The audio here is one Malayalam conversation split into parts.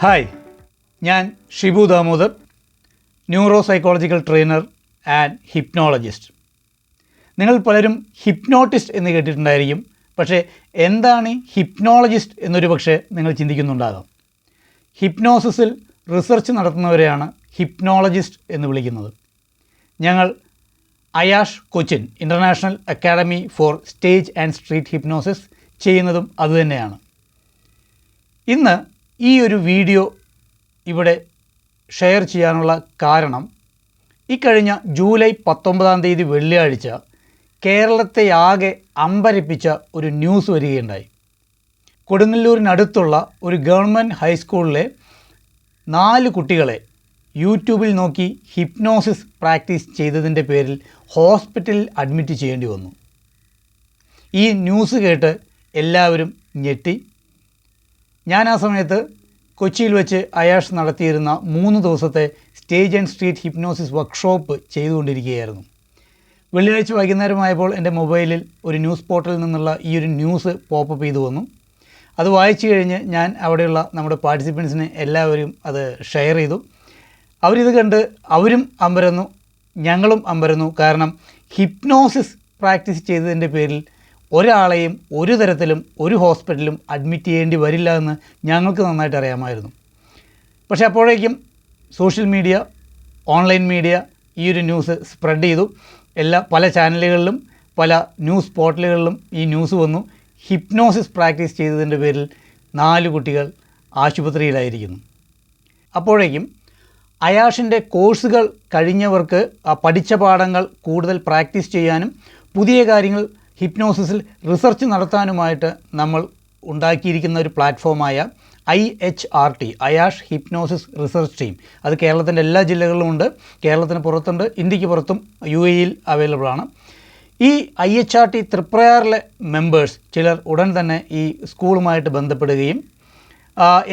ഹായ് ഞാൻ Shibu Damodar neuro psychological trainer and hypnologist നിങ്ങൾ പലരും ഹിപ്നോട്ടിസ്റ്റ് എന്ന് കേട്ടിട്ടുണ്ടായിരിക്കും പക്ഷേ എന്താണ് ഹിപ്നോളജിസ്റ്റ് എന്നൊരു പക്ഷേ നിങ്ങൾ ചിന്തിക്കുന്നുണ്ടാകാം. ഹിപ്നോസിസിൽ റിസർച്ച് നടത്തുന്നവരെയാണ് ഹിപ്നോളജിസ്റ്റ് എന്ന് വിളിക്കുന്നത്. ഞങ്ങൾ Ayash Cochin international academy for stage and street hypnosis ചെയ്യുന്നതും അതുതന്നെയാണ്. ഇന്ന് ഈ ഒരു വീഡിയോ ഇവിടെ ഷെയർ ചെയ്യാനുള്ള കാരണം ഇക്കഴിഞ്ഞ ജൂലൈ പത്തൊമ്പതാം തീയതി വെള്ളിയാഴ്ച കേരളത്തെ ആകെ അമ്പരപ്പിച്ച ഒരു ന്യൂസ് വരികയുണ്ടായി. കൊടുങ്ങല്ലൂരിനടുത്തുള്ള ഒരു ഗവൺമെന്റ് ഹൈസ്കൂളിലെ നാല് കുട്ടികളെ യൂട്യൂബിൽ നോക്കി ഹിപ്നോസിസ് പ്രാക്ടീസ് ചെയ്തതിന്റെ പേരിൽ ഹോസ്പിറ്റലിൽ അഡ്മിറ്റ് ചെയ്യേണ്ടി വന്നു. ഈ ന്യൂസ് കേട്ട് എല്ലാവരും ഞെട്ടി. ഞാൻ ആ സമയത്ത് കൊച്ചിയിൽ വെച്ച് അയാഷ് നടത്തിയിരുന്ന മൂന്ന് ദിവസത്തെ stage and street hypnosis workshop ചെയ്തുകൊണ്ടിരിക്കുകയായിരുന്നു. വെള്ളിയാഴ്ച വൈകുന്നേരമായപ്പോൾ എന്റെ മൊബൈലിൽ ഒരു ന്യൂസ് പോർട്ടലിൽ നിന്നുള്ള ഈ ഒരു ന്യൂസ് പോപ്പപ്പ് ചെയ്തു വന്നു. അത് വായിച്ചു കഴിഞ്ഞ് ഞാൻ അവിടെയുള്ള നമ്മുടെ പാർട്ടിസിപ്പൻസിന് എല്ലാവരും അത് ഷെയർ ചെയ്തു. അവരിത് കണ്ട് അവരും അമ്പരന്നു ഞങ്ങളും അമ്പരന്നു. കാരണം ഹിപ്നോസിസ് പ്രാക്ടീസ് ചെയ്തതിന്റെ പേരിൽ ഒരാളെയും ഒരു തരത്തിലും ഒരു ഹോസ്പിറ്റലും അഡ്മിറ്റ് ചെയ്യേണ്ടി വരില്ല എന്ന് ഞങ്ങൾക്ക് നന്നായിട്ട് അറിയാമായിരുന്നു. പക്ഷേ അപ്പോഴേക്കും സോഷ്യൽ മീഡിയ ഓൺലൈൻ മീഡിയ ഈ ഒരു ന്യൂസ് സ്പ്രെഡ് ചെയ്തു. എല്ലാ പല ചാനലുകളിലും പല ന്യൂസ് പോർട്ടലുകളിലും ഈ ന്യൂസ് വന്നു. ഹിപ്നോസിസ് പ്രാക്ടീസ് ചെയ്തതിന്റെ പേരിൽ നാല് കുട്ടികൾ ആശുപത്രിയിലായിരിക്കുന്നു. അപ്പോഴേക്കും അയാഷിന്റെ കോഴ്സുകൾ കഴിഞ്ഞവർക്ക് ആ പഠിച്ച പാഠങ്ങൾ കൂടുതൽ പ്രാക്ടീസ് ചെയ്യാനും പുതിയ കാര്യങ്ങൾ ഹിപ്നോസിസിൽ റിസർച്ച് നടത്താനുമായിട്ട് നമ്മൾ ഉണ്ടാക്കിയിരിക്കുന്ന ഒരു പ്ലാറ്റ്ഫോമായ I H R T Ayash hypnosis research team. അത് കേരളത്തിന്റെ എല്ലാ ജില്ലകളിലും ഉണ്ട്. കേരളത്തിന് പുറത്തുണ്ട് ഇന്ത്യയ്ക്ക് പുറത്തും യു എയിൽ അവൈലബിൾ ആണ്. ഈ ഐ എച്ച് ആർ ടി തൃപ്രയാറിലെ മെമ്പേഴ്സ് ചിലർ ഉടൻ തന്നെ ഈ സ്കൂളുമായിട്ട് ബന്ധപ്പെടുകയും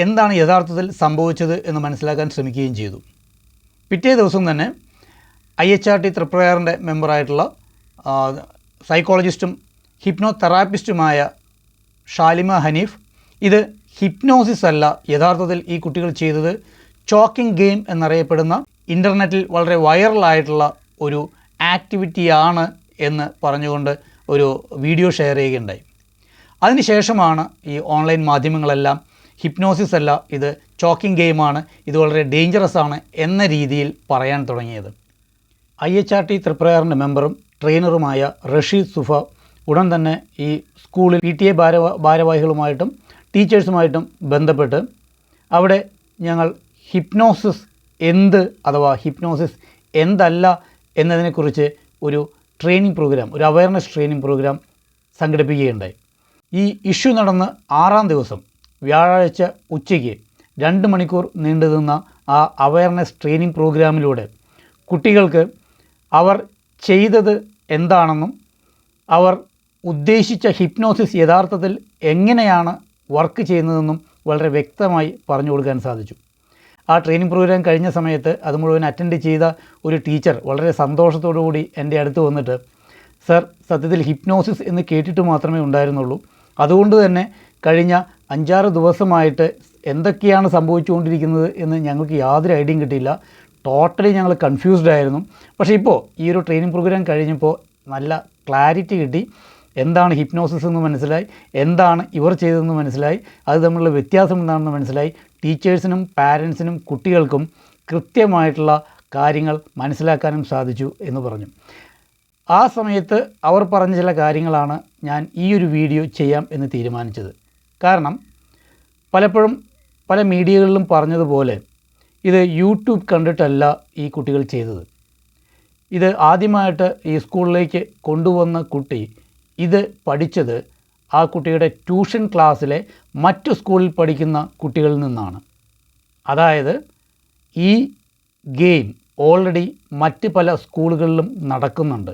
എന്താണ് യഥാർത്ഥത്തിൽ സംഭവിച്ചത് എന്ന് മനസ്സിലാക്കാൻ ശ്രമിക്കുകയും ചെയ്തു. പിറ്റേ ദിവസം തന്നെ ഐ എച്ച് ആർ ടി തൃപ്രയാറിന്റെ മെമ്പറായിട്ടുള്ള സൈക്കോളജിസ്റ്റും ഹിപ്നോ തെറാപ്പിസ്റ്റുമായ ഷാലിമ ഹനീഫ്. ഇത് ഹിപ്നോസിസ് അല്ല യഥാർത്ഥത്തിൽ ഈ കുട്ടികൾ ചെയ്തത് ചോക്കിംഗ് ഗെയിം എന്നറിയപ്പെടുന്ന ഇന്റർനെറ്റിൽ വളരെ വൈറലായിട്ടുള്ള ഒരു ആക്ടിവിറ്റിയാണ് എന്ന് പറഞ്ഞുകൊണ്ട് ഒരു വീഡിയോ ഷെയർ ചെയ്യുകയുണ്ടായി. അതിനുശേഷമാണ് ഈ ഓൺലൈൻ മാധ്യമങ്ങളെല്ലാം ഹിപ്നോസിസ് അല്ല ഇത് ചോക്കിംഗ് ഗെയിമാണ് ഇത് വളരെ ഡേഞ്ചറസ് ആണ് എന്ന രീതിയിൽ പറയാൻ തുടങ്ങിയത്. ഐ എച്ച് ആർ ടി ത്രിപ്രയാറിന്റെ മെമ്പറും ട്രെയിനറുമായ റഷീദ് സുഫ ഉടൻ തന്നെ ഈ സ്കൂളിൽ പി ടി എ ഭാരവ ഭാരവാഹികളുമായിട്ടും ടീച്ചേഴ്സുമായിട്ടും ബന്ധപ്പെട്ട് അവിടെ ഞങ്ങൾ ഹിപ്നോസിസ് എന്ത് അഥവാ ഹിപ്നോസിസ് എന്തല്ല എന്നതിനെക്കുറിച്ച് ഒരു ട്രെയിനിങ് പ്രോഗ്രാം ഒരു അവയർനെസ് ട്രെയിനിങ് പ്രോഗ്രാം സംഘടിപ്പിക്കുകയുണ്ടായി. ഈ ഇഷ്യൂ നടന്ന് ആറാം ദിവസം വ്യാഴാഴ്ച ഉച്ചയ്ക്ക് രണ്ട് മണിക്കൂർ നീണ്ടു നിന്ന ആ അവയർനെസ് ട്രെയിനിങ് പ്രോഗ്രാമിലൂടെ കുട്ടികൾക്ക് അവർ ചെയ്തത് എന്താണെന്നും അവർ ഉദ്ദേശിച്ച ഹിപ്നോസിസ് യഥാർത്ഥത്തിൽ എങ്ങനെയാണ് വർക്ക് ചെയ്യുന്നതെന്നും വളരെ വ്യക്തമായി പറഞ്ഞു കൊടുക്കാൻ സാധിച്ചു. ആ ട്രെയിനിങ് പ്രോഗ്രാം കഴിഞ്ഞ സമയത്ത് അത് മുഴുവൻ അറ്റൻഡ് ചെയ്ത ഒരു ടീച്ചർ വളരെ കൂടി എന്റെ അടുത്ത് വന്നിട്ട് സർ സത്യത്തിൽ ഹിപ്നോസിസ് എന്ന് കേട്ടിട്ട് മാത്രമേ ഉണ്ടായിരുന്നുള്ളൂ. അതുകൊണ്ട് തന്നെ കഴിഞ്ഞ അഞ്ചാറ് ദിവസമായിട്ട് എന്തൊക്കെയാണ് സംഭവിച്ചുകൊണ്ടിരിക്കുന്നത് എന്ന് ഞങ്ങൾക്ക് യാതൊരു ഐഡിയയും കിട്ടിയില്ല. ടോട്ടലി ഞങ്ങൾ കൺഫ്യൂസ്ഡ് ആയിരുന്നു. പക്ഷേ ഇപ്പോൾ ഈ ഒരു ട്രെയിനിങ് പ്രോഗ്രാം കഴിഞ്ഞപ്പോൾ നല്ല ക്ലാരിറ്റി കിട്ടി. എന്താണ് ഹിപ്നോസിസ് എന്ന് മനസ്സിലായി. എന്താണ് ഇവർ ചെയ്തതെന്ന് മനസ്സിലായി. അത് തമ്മിലുള്ള വ്യത്യാസം എന്താണെന്ന് മനസ്സിലായി. ടീച്ചേഴ്സിനും പാരൻസിനും കുട്ടികൾക്കും കൃത്യമായിട്ടുള്ള കാര്യങ്ങൾ മനസ്സിലാക്കാനും സാധിച്ചു എന്ന് പറഞ്ഞു. ആ സമയത്ത് അവർ പറഞ്ഞ ചില കാര്യങ്ങളാണ് ഞാൻ ഈ ഒരു വീഡിയോ ചെയ്യാം എന്ന് തീരുമാനിച്ചത്. കാരണം പലപ്പോഴും പല മീഡിയകളിലും പറഞ്ഞതുപോലെ ഇത് യൂട്യൂബ് കണ്ടിട്ടല്ല ഈ കുട്ടികൾ ചെയ്തത്. ഇത് ആദ്യമായിട്ട് ഈ സ്കൂളിലേക്ക് കൊണ്ടുവന്ന കുട്ടി ഇത് പഠിച്ചത് ആ കുട്ടിയുടെ ട്യൂഷൻ ക്ലാസ്സിലെ മറ്റു സ്കൂളിൽ പഠിക്കുന്ന കുട്ടികളിൽ നിന്നാണ്. അതായത് ഈ ഗെയിം ഓൾറെഡി മറ്റ് പല സ്കൂളുകളിലും നടക്കുന്നുണ്ട്.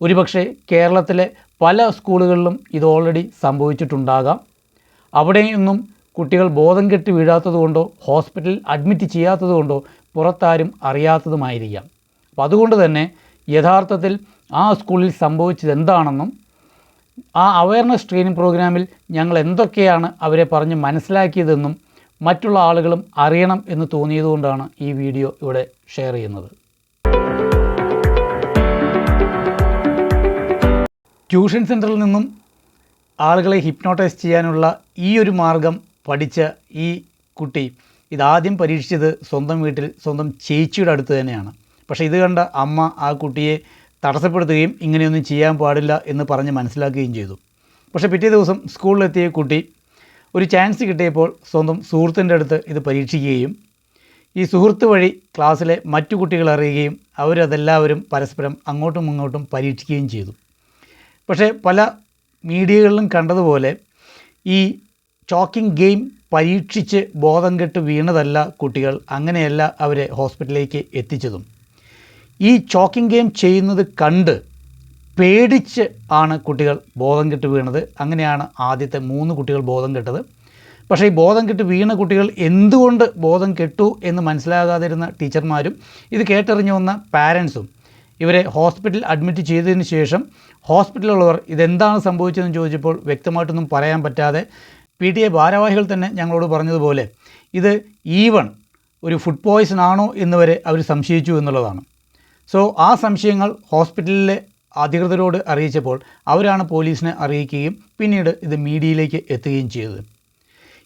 ഒരുപക്ഷെ കേരളത്തിലെ പല സ്കൂളുകളിലും ഇത് ഓൾറെഡി സംഭവിച്ചിട്ടുണ്ടാകാം. അവിടെയൊന്നും കുട്ടികൾ ബോധം കെട്ട് വീഴാത്തതുകൊണ്ടോ ഹോസ്പിറ്റലിൽ അഡ്മിറ്റ് ചെയ്യാത്തതുകൊണ്ടോ പുറത്താരും അറിയാത്തതുമായിരിക്കാം. അപ്പോൾ അതുകൊണ്ട് തന്നെ യഥാർത്ഥത്തിൽ ആ സ്കൂളിൽ സംഭവിച്ചത് എന്താണെന്നും ആ അവയർനെസ് ട്രെയിനിങ് പ്രോഗ്രാമിൽ ഞങ്ങൾ എന്തൊക്കെയാണ് അവരെ പറഞ്ഞ് മനസ്സിലാക്കിയതെന്നും മറ്റുള്ള ആളുകളും അറിയണം എന്ന് തോന്നിയതുകൊണ്ടാണ് ഈ വീഡിയോ ഇവിടെ ഷെയർ ചെയ്യുന്നത്. ട്യൂഷൻ സെന്ററിൽ നിന്നും ആളുകളെ ഹിപ്നോട്ടൈസ് ചെയ്യാനുള്ള ഈ ഒരു മാർഗം പഠിച്ച ഈ കുട്ടി ഇതാദ്യം പരീക്ഷിച്ചത് സ്വന്തം വീട്ടിൽ സ്വന്തം ചേച്ചിയുടെ അടുത്ത് തന്നെയാണ്. പക്ഷേ ഇത് കണ്ട അമ്മ ആ കുട്ടിയെ തടസ്സപ്പെടുത്തുകയും ഇങ്ങനെയൊന്നും ചെയ്യാൻ പാടില്ല എന്ന് പറഞ്ഞ് മനസ്സിലാക്കുകയും ചെയ്തു. പക്ഷേ പിറ്റേ ദിവസം സ്കൂളിലെത്തിയ കുട്ടി ഒരു ചാൻസ് കിട്ടിയപ്പോൾ സ്വന്തം സുഹൃത്തിന്റെ അടുത്ത് ഇത് പരീക്ഷിക്കുകയും ഈ സുഹൃത്ത് വഴി ക്ലാസ്സിലെ മറ്റു കുട്ടികൾ അറിയുകയും അവരതെല്ലാവരും പരസ്പരം അങ്ങോട്ടും ഇങ്ങോട്ടും പരീക്ഷിക്കുകയും ചെയ്തു. പക്ഷേ പല മീഡിയകളിലും കണ്ടതുപോലെ ഈ ചോക്കിംഗ് ഗെയിം പരീക്ഷിച്ച് ബോധം കെട്ട് വീണതല്ല കുട്ടികൾ അങ്ങനെയല്ല അവരെ ഹോസ്പിറ്റലിലേക്ക് എത്തിച്ചതും. ഈ ചോക്കിംഗ് ഗെയിം ചെയ്യുന്നത് കണ്ട് പേടിച്ച് ആണ് കുട്ടികൾ ബോധം കെട്ട് വീണത്. അങ്ങനെയാണ് ആദ്യത്തെ മൂന്ന് കുട്ടികൾ ബോധം കെട്ടത്. പക്ഷേ ഈ ബോധം കെട്ട് വീണ കുട്ടികൾ എന്തുകൊണ്ട് ബോധം കെട്ടു എന്ന് മനസ്സിലാകാതിരുന്ന ടീച്ചർമാരും ഇത് കേട്ടറിഞ്ഞു വന്ന പാരൻസും ഇവരെ ഹോസ്പിറ്റലിൽ അഡ്മിറ്റ് ചെയ്തതിന് ശേഷം ഹോസ്പിറ്റലിലുള്ളവർ ഇതെന്താണ് സംഭവിച്ചതെന്ന് ചോദിച്ചപ്പോൾ വ്യക്തമായിട്ടൊന്നും പറയാൻ പറ്റാതെ പി ടി എ ഭാരവാഹികൾ തന്നെ ഞങ്ങളോട് പറഞ്ഞതുപോലെ ഇത് ഈവൺ ഒരു ഫുഡ് പോയ്സൺ ആണോ എന്ന് വരെ അവർ സംശയിച്ചു എന്നുള്ളതാണ്. സോ ആ സംശയങ്ങൾ ഹോസ്പിറ്റലിലെ അധികൃതരോട് അറിയിച്ചപ്പോൾ അവരാണ് പോലീസിനെ അറിയിക്കുകയും പിന്നീട് ഇത് മീഡിയയിലേക്ക് എത്തുകയും ചെയ്തത്.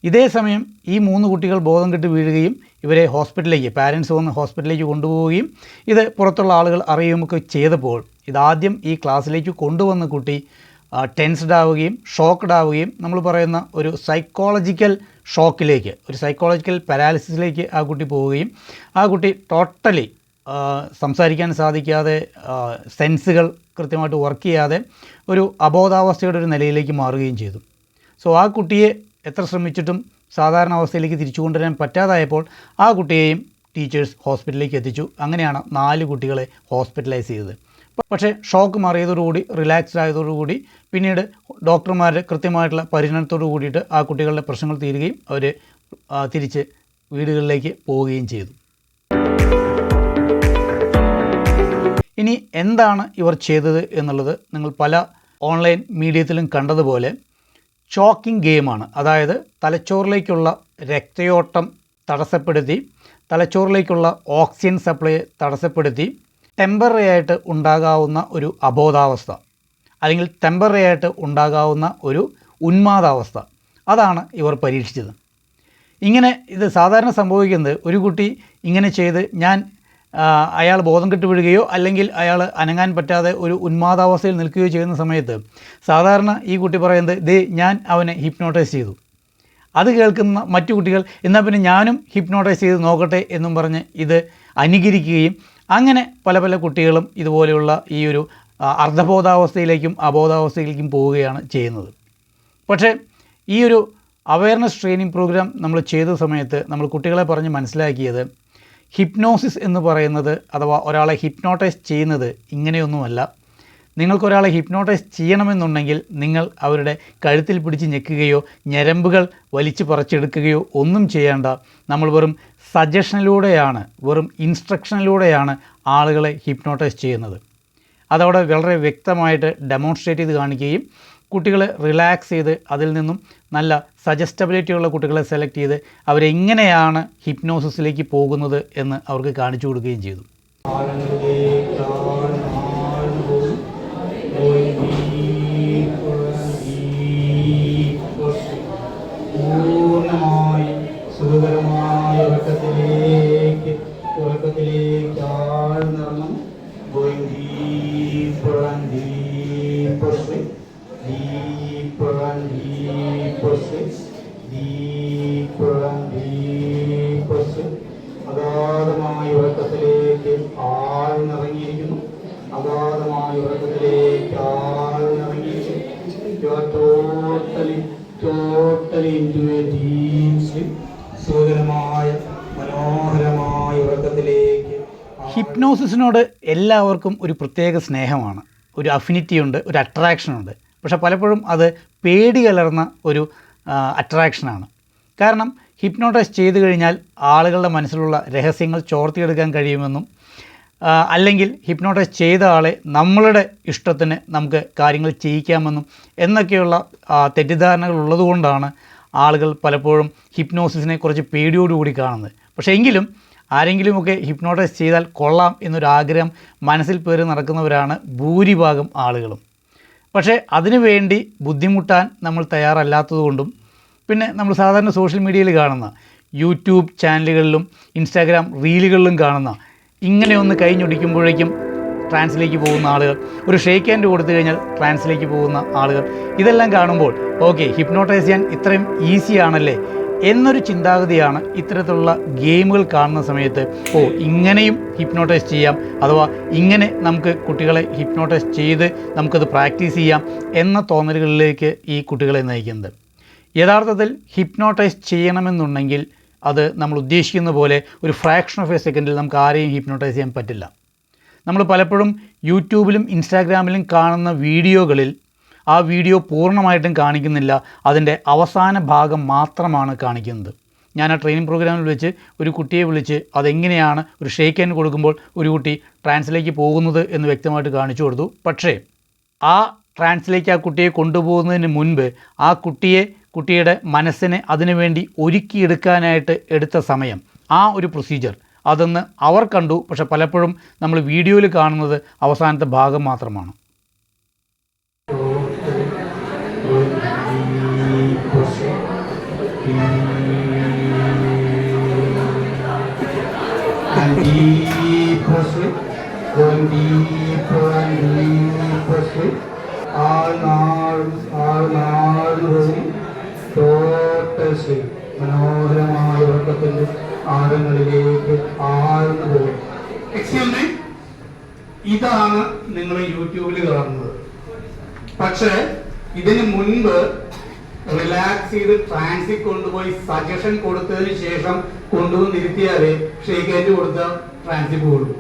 ഇതേ സമയം ഈ മൂന്ന് കുട്ടികൾ ബോധം കെട്ട് വീഴുകയും ഇവരെ ഹോസ്പിറ്റലിലേക്ക് പാരൻസ് വന്ന് ഹോസ്പിറ്റലിലേക്ക് കൊണ്ടുപോവുകയും ഇത് പുറത്തുള്ള ആളുകൾ അറിയുകയൊക്കെ ചെയ്തപ്പോൾ ഇതാദ്യം ഈ ക്ലാസ്സിലേക്ക് കൊണ്ടുവന്ന കുട്ടി ടെൻസ്ഡ് ആവുകയും ഷോക്ക്ഡ് ആവുകയും നമ്മൾ പറയുന്ന ഒരു സൈക്കോളജിക്കൽ ഷോക്കിലേക്ക് ഒരു സൈക്കോളജിക്കൽ പാരാലിസിസിലേക്ക് ആ കുട്ടി പോവുകയും ആ കുട്ടി ടോട്ടലി സംസാരിക്കാൻ സാധിക്കാതെ സെൻസുകൾ കൃത്യമായിട്ട് വർക്ക് ചെയ്യാതെ ഒരു അബോധാവസ്ഥയുടെ ഒരു നിലയിലേക്ക് മാറുകയും ചെയ്തു. സോ ആ കുട്ടിയെ എത്ര ശ്രമിച്ചിട്ടും സാധാരണ അവസ്ഥയിലേക്ക് തിരിച്ചു കൊണ്ടുവരാൻ പറ്റാതായപ്പോൾ ആ കുട്ടിയെയും ടീച്ചേഴ്സ് ഹോസ്പിറ്റലിലേക്ക് എത്തിച്ചു. അങ്ങനെയാണ് നാല് കുട്ടികളെ ഹോസ്പിറ്റലൈസ് ചെയ്തത്. പക്ഷേ ഷോക്ക് മാറിയതോടുകൂടി റിലാക്സ്ഡ് ആയതോടുകൂടി പിന്നീട് ഡോക്ടർമാരുടെ കൃത്യമായിട്ടുള്ള പരിചരണത്തോടു കൂടിയിട്ട് ആ കുട്ടികളുടെ പ്രശ്നങ്ങൾ തീരുകയും അവർ തിരിച്ച് വീടുകളിലേക്ക് പോവുകയും ചെയ്തു. ഇനി എന്താണ് ഇവർ ചെയ്തത് എന്നുള്ളത് നിങ്ങൾ പല ഓൺലൈൻ മീഡിയത്തിലും കണ്ടതുപോലെ ചോക്കിംഗ് ഗെയിമാണ്. അതായത് തലച്ചോറിലേക്കുള്ള രക്തയോട്ടം തടസ്സപ്പെടുത്തി തലച്ചോറിലേക്കുള്ള ഓക്സിജൻ സപ്ലൈ തടസ്സപ്പെടുത്തി ടെമ്പററി ആയിട്ട് ഉണ്ടാകാവുന്ന ഒരു അബോധാവസ്ഥ. അല്ലെങ്കിൽ ടെമ്പററി ആയിട്ട് ഉണ്ടാകാവുന്ന ഒരു ഉന്മാദാവസ്ഥ. അതാണ് ഇവർ പരീക്ഷിച്ചത്. ഇങ്ങനെ ഇത് സാധാരണ സംഭവിക്കുന്നത് ഒരു കുട്ടി ഇങ്ങനെ ചെയ്ത് ഞാൻ അയാൾ ബോധം കെട്ട് വീഴുകയോ അല്ലെങ്കിൽ അയാൾ അനങ്ങാൻ പറ്റാതെ ഒരു ഉന്മാദാവസ്ഥയിൽ നിൽക്കുകയോ ചെയ്യുന്ന സമയത്ത് സാധാരണ ഈ കുട്ടി പറയുന്നത് ദേ ഞാൻ അവനെ ഹിപ്നോട്ടൈസ് ചെയ്തു. അത് കേൾക്കുന്ന മറ്റു കുട്ടികൾ എന്നാൽ പിന്നെ ഞാനും ഹിപ്നോട്ടൈസ് ചെയ്ത് നോക്കട്ടെ എന്നും പറഞ്ഞ് ഇത് അനുകരിക്കുകയും അങ്ങനെ പല പല കുട്ടികളും ഇതുപോലെയുള്ള ഈ ഒരു അർദ്ധബോധാവസ്ഥയിലേക്കും അബോധാവസ്ഥയിലേക്കും പോവുകയാണ് ചെയ്യുന്നത്. പക്ഷേ ഈ ഒരു അവയർനെസ് ട്രെയിനിങ് പ്രോഗ്രാം നമ്മൾ ചെയ്ത സമയത്ത് നമ്മൾ കുട്ടികളെ പറഞ്ഞ് മനസ്സിലാക്കിയത് ഹിപ്നോസിസ് എന്ന് പറയുന്നത് അഥവാ ഒരാളെ ഹിപ്നോട്ടൈസ് ചെയ്യുന്നത് ഇങ്ങനെയൊന്നുമല്ല. നിങ്ങൾക്കൊരാളെ ഹിപ്നോട്ടൈസ് ചെയ്യണമെന്നുണ്ടെങ്കിൽ നിങ്ങൾ അവരുടെ കഴുത്തിൽ പിടിച്ച് ഞെക്കുകയോ ഞരമ്പുകൾ വലിച്ചു പറിച്ചെടുക്കുകയോ ഒന്നും ചെയ്യേണ്ട. നമ്മൾ വെറും സജഷനിലൂടെയാണ് വെറും ഇൻസ്ട്രക്ഷനിലൂടെയാണ് ആളുകളെ ഹിപ്നോട്ടൈസ് ചെയ്യുന്നത്. അതവിടെ വളരെ വ്യക്തമായിട്ട് ഡെമോൺസ്ട്രേറ്റ് ചെയ്ത് കാണിക്കുകയും കുട്ടികളെ റിലാക്സ് ചെയ്ത് അതിൽ നിന്നും നല്ല സജസ്റ്റബിലിറ്റിയുള്ള കുട്ടികളെ സെലക്ട് ചെയ്ത് അവരെങ്ങനെയാണ് ഹിപ്നോസിസിലേക്ക് പോകുന്നത് എന്ന് അവർക്ക് കാണിച്ചു കൊടുക്കുകയും ചെയ്തു. Sleep. സുഖകരമായ മനോഹരമായ ഉറക്കത്തിലേക്ക് ഹിപ്നോസിസിനോട് എല്ലാവർക്കും ഒരു പ്രത്യേക സ്നേഹമാണ്. ഒരു അഫിനിറ്റി ഉണ്ട് ഒരു അട്രാക്ഷൻ ഉണ്ട്. പക്ഷെ പലപ്പോഴും അത് പേടി കലർന്ന ഒരു അട്രാക്ഷനാണ് കാരണം ഹിപ്നോട്ടൈസ് ചെയ്തു കഴിഞ്ഞാൽ ആളുകളുടെ മനസ്സിലുള്ള രഹസ്യങ്ങൾ ചോർത്തിയെടുക്കാൻ കഴിയുമെന്നും അല്ലെങ്കിൽ ഹിപ്നോട്ടൈസ് ചെയ്ത ആളെ നമ്മളുടെ ഇഷ്ടത്തിന് നമുക്ക് കാര്യങ്ങൾ ചെയ്യിക്കാമെന്നും എന്നൊക്കെയുള്ള തെറ്റിദ്ധാരണകൾ ഉള്ളതുകൊണ്ടാണ് ആളുകൾ പലപ്പോഴും ഹിപ്നോസിസിനെ കുറച്ച് പേടിയോടുകൂടി കാണുന്നത്. പക്ഷേ എങ്കിലും ആരെങ്കിലുമൊക്കെ ഹിപ്നോട്ടൈസ് ചെയ്താൽ കൊള്ളാം എന്നൊരാഗ്രഹം മനസ്സിൽ പേറി നടക്കുന്നവരാണ് ഭൂരിഭാഗം ആളുകളും. പക്ഷേ അതിനുവേണ്ടി ബുദ്ധിമുട്ടാൻ നമ്മൾ തയ്യാറല്ലാത്തതുകൊണ്ടും പിന്നെ നമ്മൾ സാധാരണ സോഷ്യൽ മീഡിയയിൽ കാണുന്ന യൂട്യൂബ് ചാനലുകളിലും ഇൻസ്റ്റാഗ്രാം റീലുകളിലും കാണുന്ന ഇങ്ങനെ ഒന്ന് കഴിഞ്ഞൊടിക്കുമ്പോഴേക്കും ട്രാൻസിലേക്ക് പോകുന്ന ആളുകൾ. ഒരു ഷേക്ക് ഹാൻഡ് കൊടുത്തു കഴിഞ്ഞാൽ ട്രാൻസിലേക്ക് പോകുന്ന ആളുകൾ. ഇതെല്ലാം കാണുമ്പോൾ ഓക്കെ ഹിപ്നോട്ടൈസ് ചെയ്യാൻ ഇത്രയും ഈസി ആണല്ലേ? എന്നൊരു ചിന്താഗതിയാണ് ഇത്തരത്തിലുള്ള ഗെയിമുകൾ കാണുന്ന സമയത്ത് ഓ ഇങ്ങനെയും ഹിപ്നോട്ടൈസ് ചെയ്യാം അഥവാ ഇങ്ങനെ നമുക്ക് കുട്ടികളെ ഹിപ്നോട്ടൈസ് ചെയ്ത് നമുക്കത് പ്രാക്ടീസ് ചെയ്യാം എന്ന തോന്നലുകളിലേക്ക് ഈ കുട്ടികളെ നയിക്കുന്നത്. യഥാർത്ഥത്തിൽ ഹിപ്നോട്ടൈസ് ചെയ്യണമെന്നുണ്ടെങ്കിൽ അത് നമ്മൾ ഉദ്ദേശിക്കുന്ന പോലെ ഒരു ഫ്രാക്ഷൻ ഓഫ് എ സെക്കൻഡിൽ നമുക്ക് ആരെയും ഹിപ്നോട്ടൈസ് ചെയ്യാൻ പറ്റില്ല. നമ്മൾ പലപ്പോഴും യൂട്യൂബിലും ഇൻസ്റ്റാഗ്രാമിലും കാണുന്ന വീഡിയോകളിൽ ആ വീഡിയോ പൂർണമായിട്ടും കാണിക്കുന്നില്ല. അതിന്റെ അവസാന ഭാഗം മാത്രമാണ് കാണിക്കുന്നത്. ഞാൻ ആ ട്രെയിനിങ് പ്രോഗ്രാമിൽ വെച്ച് ഒരു കുട്ടിയെ വിളിച്ച് അതെങ്ങനെയാണ് ഒരു ഷേക്ക് ഹാൻഡ് കൊടുക്കുമ്പോൾ ഒരു കുട്ടി ട്രാൻസിലേക്ക് പോകുന്നത് എന്ന് വ്യക്തമായിട്ട് കാണിച്ചു കൊടുത്തു. പക്ഷേ ആ ട്രാൻസിലേക്ക് ആ കുട്ടിയെ കൊണ്ടുപോകുന്നതിന് മുൻപ് ആ കുട്ടിയെ കുട്ടിയുടെ മനസ്സിനെ അതിനുവേണ്ടി ഒരുക്കിയെടുക്കാനായിട്ട് എടുത്ത സമയം ആ ഒരു പ്രൊസീജിയർ അതൊന്ന് അവർ കണ്ടു പക്ഷെ പലപ്പോഴും നമ്മൾ വീഡിയോയിൽ കാണുന്നത് അവസാനത്തെ ഭാഗം മാത്രമാണ്. ആ നാൾ ആ going മനോഹരമായ ഉറക്കത്തിന്റെ ആഴങ്ങളിലേക്ക് ആഴ്ന്നു. പോകും ഇതാണ് നിങ്ങൾ യൂട്യൂബിൽ കാണുന്നത്. പക്ഷേ ഇതിന് മുൻപ് റിലാക്സ് ചെയ്ത് ട്രാൻസിൽ കൊണ്ടുപോയി സജഷൻ കൊടുത്തതിന് ശേഷം കൊണ്ടുവന്ന് ഇരുത്തിയാലേ ഷേക്കേറ്റ് കൊടുത്ത ട്രാൻസിൽ പോകുള്ളൂ.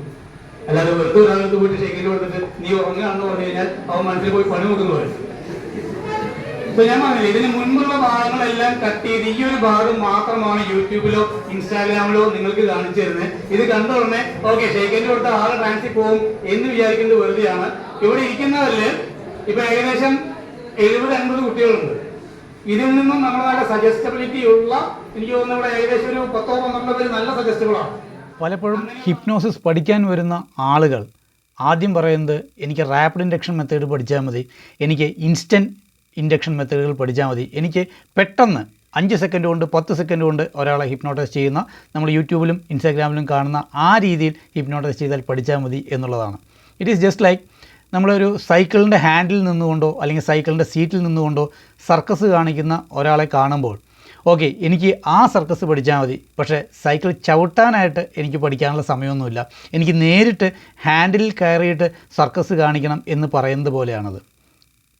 അല്ലാതെ വെറുതെ ഒരാൾക്ക് പോയിട്ട് ഷെയ്ക്കേറ്റ് കൊടുത്തിട്ട് നീ ഉറങ്ങുകയാണെന്ന് പറഞ്ഞു കഴിഞ്ഞാൽ അവൻ മനസ്സിൽ പോയി പണി കൊടുക്കുന്നു ഇപ്പൊ ഞാൻ പറഞ്ഞില്ല ഇതിന് മുൻപുള്ള ഭാഗങ്ങളെല്ലാം കട്ട് ചെയ്ത് ഈ ഒരു ഭാഗം മാത്രമാണ് യൂട്യൂബിലോ ഇൻസ്റ്റാഗ്രാമിലോ നിങ്ങൾക്ക് കാണിച്ചു തരുന്നത്. ഇത് കണ്ട ഉടനെ ഓക്കെ ഷേഖന്റെ കൊടുത്ത ആൾ ട്രാൻസിൽ പോകും എന്ന് വിചാരിക്കുന്നത് വെറുതെയാണ്. ഇവിടെ ഇരിക്കുന്നവരിൽ ഇപ്പൊ ഏകദേശം എഴുപത് അൻപത് കുട്ടികളുണ്ട്. ഇതിൽ നിന്നും നമ്മളെ സജസ്റ്റബിലിറ്റി ഉള്ള എനിക്ക് തോന്നുന്നു ഇവിടെ ഏകദേശം ഒരു പത്തോ പന്ത്രണ്ടോ പേര് നല്ല സജസ്റ്റബിളാണ് പലപ്പോഴും ഹിപ്നോസിസ് പഠിക്കാൻ വരുന്ന ആളുകൾ ആദ്യം പറയുന്നത് എനിക്ക് റാപ്പിഡ് ഇൻഡക്ഷൻ മെത്തേഡ് പഠിച്ചാൽ മതി. എനിക്ക് ഇൻസ്റ്റന്റ് ഇൻഡക്ഷൻ മെത്തേഡുകൾ പഠിച്ചാൽ മതി. എനിക്ക് പെട്ടെന്ന് അഞ്ച് സെക്കൻഡ് കൊണ്ട് പത്ത് സെക്കൻഡ് കൊണ്ട് ഒരാളെ ഹിപ്നോട്ടൈസ് ചെയ്യുന്ന നമ്മൾ യൂട്യൂബിലും ഇൻസ്റ്റാഗ്രാമിലും കാണുന്ന ആ രീതിയിൽ ഹിപ്നോട്ടൈസ് ചെയ്താൽ പഠിച്ചാൽ മതി എന്നുള്ളതാണ്. ഇറ്റ് ഈസ് ജസ്റ്റ് ലൈക്ക് നമ്മളൊരു സൈക്കിളിന്റെ ഹാൻഡിൽ നിന്നുകൊണ്ടോ അല്ലെങ്കിൽ സൈക്കിളിന്റെ സീറ്റിൽ നിന്നുകൊണ്ടോ സർക്കസ് കാണിക്കുന്ന ഒരാളെ കാണുമ്പോൾ ഓക്കെ എനിക്ക് ആ സർക്കസ് പഠിച്ചാൽ മതി. പക്ഷേ സൈക്കിൾ ചവിട്ടാനായിട്ട് എനിക്ക് പഠിക്കാനുള്ള സമയമൊന്നുമില്ല. എനിക്ക് നേരിട്ട് ഹാൻഡിൽ കയറിയിട്ട് സർക്കസ് കാണിക്കണം എന്ന് പറയുന്നത് പോലെയാണത്.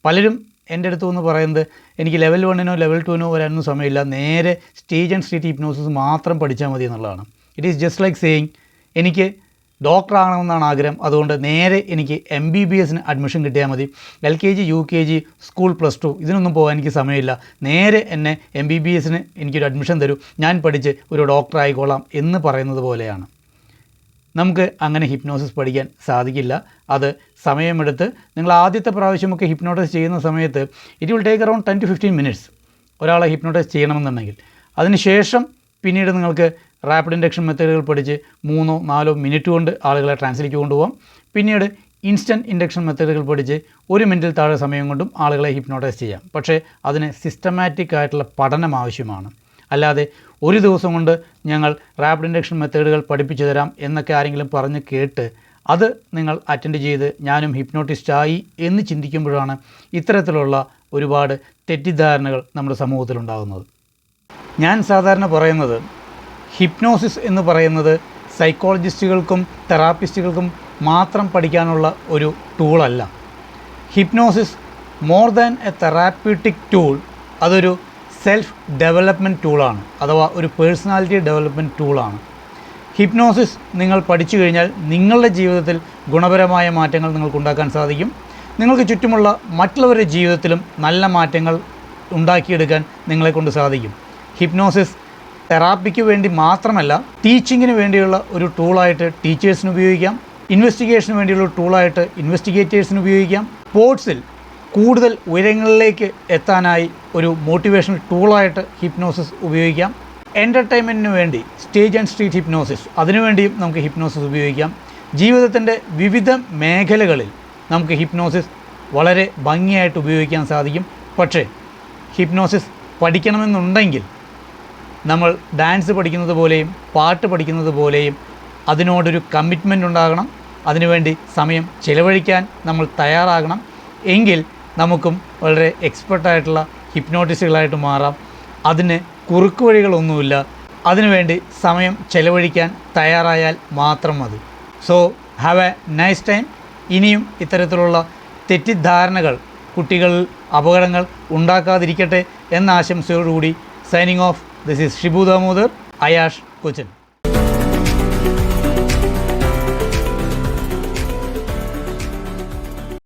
പലരും എന്റെ അടുത്ത് എന്ന് പറയുന്നത് എനിക്ക് ലെവൽ വണ്ണിനോ ലെവൽ ടുവിനോ വരാനൊന്നും സമയമില്ല. നേരെ സ്റ്റേജ് ആൻഡ് സ്ട്രീറ്റ് ഹിപ്നോസിസ് മാത്രം പഠിച്ചാൽ മതി എന്നുള്ളതാണ്. It is just like saying എനിക്ക് ഡോക്ടർ ആകണമെന്നാണ് ആഗ്രഹം. അതുകൊണ്ട് നേരെ എനിക്ക് എം ബി ബി എസിന് അഡ്മിഷൻ കിട്ടിയാൽ മതി. L K G U K G school plus two ഇതിനൊന്നും പോകാൻ എനിക്ക് സമയമില്ല. നേരെ എന്നെ എം ബി ബി എസിന് എനിക്കൊരു അഡ്മിഷൻ തരൂ. ഞാൻ പഠിച്ച് ഒരു ഡോക്ടർ ആയിക്കോളാം എന്ന് പറയുന്നത് പോലെയാണ്. നമുക്ക് അങ്ങനെ ഹിപ്നോസിസ് പഠിക്കാൻ സാധിക്കില്ല. അത് സമയമെടുത്ത് നിങ്ങൾ ആദ്യത്തെ പ്രാവശ്യമൊക്കെ ഹിപ്നോട്ടൈസ് ചെയ്യുന്ന സമയത്ത് it will take around ten to fifteen minutes ഒരാളെ ഹിപ്നോട്ടൈസ് ചെയ്യണമെന്നുണ്ടെങ്കിൽ. അതിനുശേഷം പിന്നീട് നിങ്ങൾക്ക് റാപ്പിഡ് ഇൻഡക്ഷൻ മെത്തേഡുകൾ പഠിച്ച് മൂന്നോ നാലോ മിനിറ്റ് കൊണ്ട് ആളുകളെ ട്രാൻസ്ലേക്ക് കൊണ്ടുപോകാം പിന്നീട് ഇൻസ്റ്റന്റ് ഇൻഡക്ഷൻ മെത്തേഡുകൾ പഠിച്ച് ഒരു മിനിറ്റിൽ താഴെ സമയം കൊണ്ടും ആളുകളെ ഹിപ്നോട്ടൈസ് ചെയ്യാം. പക്ഷേ അതിന് സിസ്റ്റമാറ്റിക് ആയിട്ടുള്ള പഠനം ആവശ്യമാണ്. അല്ലാതെ ഒരു ദിവസം കൊണ്ട് ഞങ്ങൾ റാപ്പിഡ് ഇൻഡക്ഷൻ മെത്തേഡുകൾ പഠിപ്പിച്ചു തരാം എന്നൊക്കെ ആരെങ്കിലും പറഞ്ഞ് കേട്ട് അത് നിങ്ങൾ അറ്റൻഡ് ചെയ്ത് ഞാനും ഹിപ്നോട്ടിസ്റ്റായി എന്ന് ചിന്തിക്കുമ്പോഴാണ് ഇത്തരത്തിലുള്ള ഒരുപാട് തെറ്റിദ്ധാരണകൾ നമ്മുടെ സമൂഹത്തിലുണ്ടാകുന്നത് ഞാൻ സാധാരണ പറയുന്നത് ഹിപ്നോസിസ് എന്ന് പറയുന്നത് സൈക്കോളജിസ്റ്റുകൾക്കും തെറാപ്പിസ്റ്റുകൾക്കും മാത്രം പഠിക്കാനുള്ള ഒരു ടൂളല്ല hypnosis more than a therapeutic tool അതൊരു സെൽഫ് ഡെവലപ്മെന്റ് ടൂളാണ് അഥവാ ഒരു പേഴ്സണാലിറ്റി ഡെവലപ്മെന്റ് ടൂളാണ് ഹിപ്നോസിസ് നിങ്ങൾ പഠിച്ചു കഴിഞ്ഞാൽ നിങ്ങളുടെ ജീവിതത്തിൽ ഗുണപരമായ മാറ്റങ്ങൾ നിങ്ങൾക്ക് ഉണ്ടാക്കാൻ സാധിക്കും. നിങ്ങൾക്ക് ചുറ്റുമുള്ള മറ്റുള്ളവരുടെ ജീവിതത്തിലും നല്ല മാറ്റങ്ങൾ ഉണ്ടാക്കിയെടുക്കാൻ നിങ്ങളെക്കൊണ്ട് സാധിക്കും. ഹിപ്നോസിസ് തെറാപ്പിക്ക് വേണ്ടി മാത്രമല്ല ടീച്ചിങ്ങിന് വേണ്ടിയുള്ള ഒരു ടൂളായിട്ട് ടീച്ചേഴ്സിന് ഉപയോഗിക്കാം. ഇൻവെസ്റ്റിഗേഷന് വേണ്ടിയുള്ള ടൂളായിട്ട് ഇൻവെസ്റ്റിഗേറ്റേഴ്സിന് ഉപയോഗിക്കാം. സ്പോർട്സിൽ കൂടുതൽ ഉയരങ്ങളിലേക്ക് എത്താനായി ഒരു മോട്ടിവേഷണൽ ടൂളായിട്ട് ഹിപ്നോസിസ് ഉപയോഗിക്കാം. എന്റർടൈൻമെന്റിന് വേണ്ടി സ്റ്റേജ് ആൻഡ് സ്ട്രീറ്റ് ഹിപ്നോസിസ് അതിനുവേണ്ടിയും നമുക്ക് ഹിപ്നോസിസ് ഉപയോഗിക്കാം. ജീവിതത്തിന്റെ വിവിധ മേഖലകളിൽ നമുക്ക് ഹിപ്നോസിസ് വളരെ ഭംഗിയായിട്ട് ഉപയോഗിക്കാൻ സാധിക്കും. പക്ഷേ ഹിപ്നോസിസ് പഠിക്കണമെന്നുണ്ടെങ്കിൽ നമ്മൾ ഡാൻസ് പഠിക്കുന്നത് പോലെയും പാട്ട് പഠിക്കുന്നത് പോലെയും അതിനോടൊരു കമ്മിറ്റ്മെന്റ് ഉണ്ടാകണം. അതിനുവേണ്ടി സമയം ചിലവഴിക്കാൻ നമ്മൾ തയ്യാറാകണം. എങ്കിൽ നമുക്കും വളരെ എക്സ്പെർട്ടായിട്ടുള്ള ഹിപ്നോട്ടിസ്റ്റുകളായിട്ട് മാറാം. അതിന് കുറുക്ക് വഴികളൊന്നുമില്ല. അതിനുവേണ്ടി സമയം ചെലവഴിക്കാൻ തയ്യാറായാൽ മാത്രം മതി. So have a nice time ഇനിയും ഇത്തരത്തിലുള്ള തെറ്റിദ്ധാരണകൾ കുട്ടികളിൽ അപകടങ്ങൾ ഉണ്ടാക്കാതിരിക്കട്ടെ എന്ന ആശംസയോടുകൂടി signing off this is Shibu Damodar Ayash Cochin